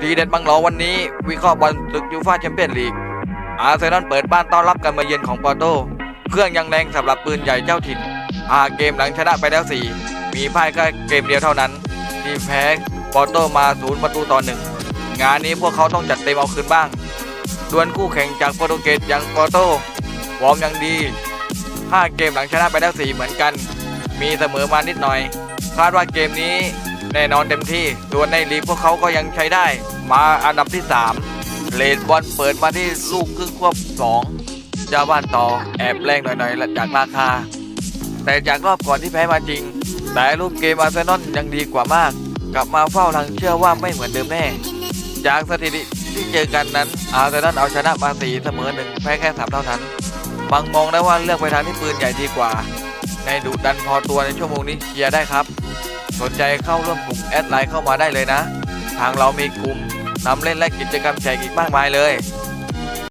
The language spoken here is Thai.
ทีเด็ดบังหลอวันนี้ วิเคราะห์บอลศึกยูฟ่าแชมเปี้ยนลีก อาร์เซนอลเปิดบ้านต้อนรับการมาเยือนของปอร์โต เครื่องยังแรงสำหรับปืนใหญ่เจ้าถิ่นอาเกมหลังชนะไปแล้ว 4 มีพ่ายแค่เกมเดียวเท่านั้น ที่แพ้ปอร์โตมาศูนย์ประตูต่อหนึ่งงานนี้พวกเขาต้องจัดเต็มเอาคืนบ้าง ดวลคู่แข่งจากโปรตุเกสอย่างปอร์โตวอร์มยังดี 5 เกมหลังชนะไปแล้ว 4 เหมือนกัน มีเสมอมานิดหน่อย คาดว่าเกมนี้แน่นอนเต็มที่ส่วนในลีกพวกเขาก็ยังใช้ได้ มาอันดับที่ 3 เลดบอลเปิดมาที่ลูกครึ่งควบ 2 เจ้าบ้านต่อแอบแรงหน่อยๆจากราคา แต่จากรอบก่อนที่แพ้มาจริง แต่รูปเกมอาร์เซนอลยังดีกว่ามาก กลับมาเฝ้าทางเชื่อว่าไม่เหมือนเดิมแน่ จากสถิติที่เจอกันนั้นอาร์เซนอลเอาชนะมาสี่เสมอหนึ่งแพ้แค่สามเท่านั้นบางมองได้ว่าเลือกไปทางที่ปืนใหญ่ดีกว่า ในดุดันพอตัวในชั่วโมงนี้เชียร์ได้ครับ สนใจเข้าร่วมกลุ่มแอดไลน์เข้ามาได้เลยนะ ทางเรามีกลุ่มนำเล่นและกิจกรรมแจกอีกมากมายเลย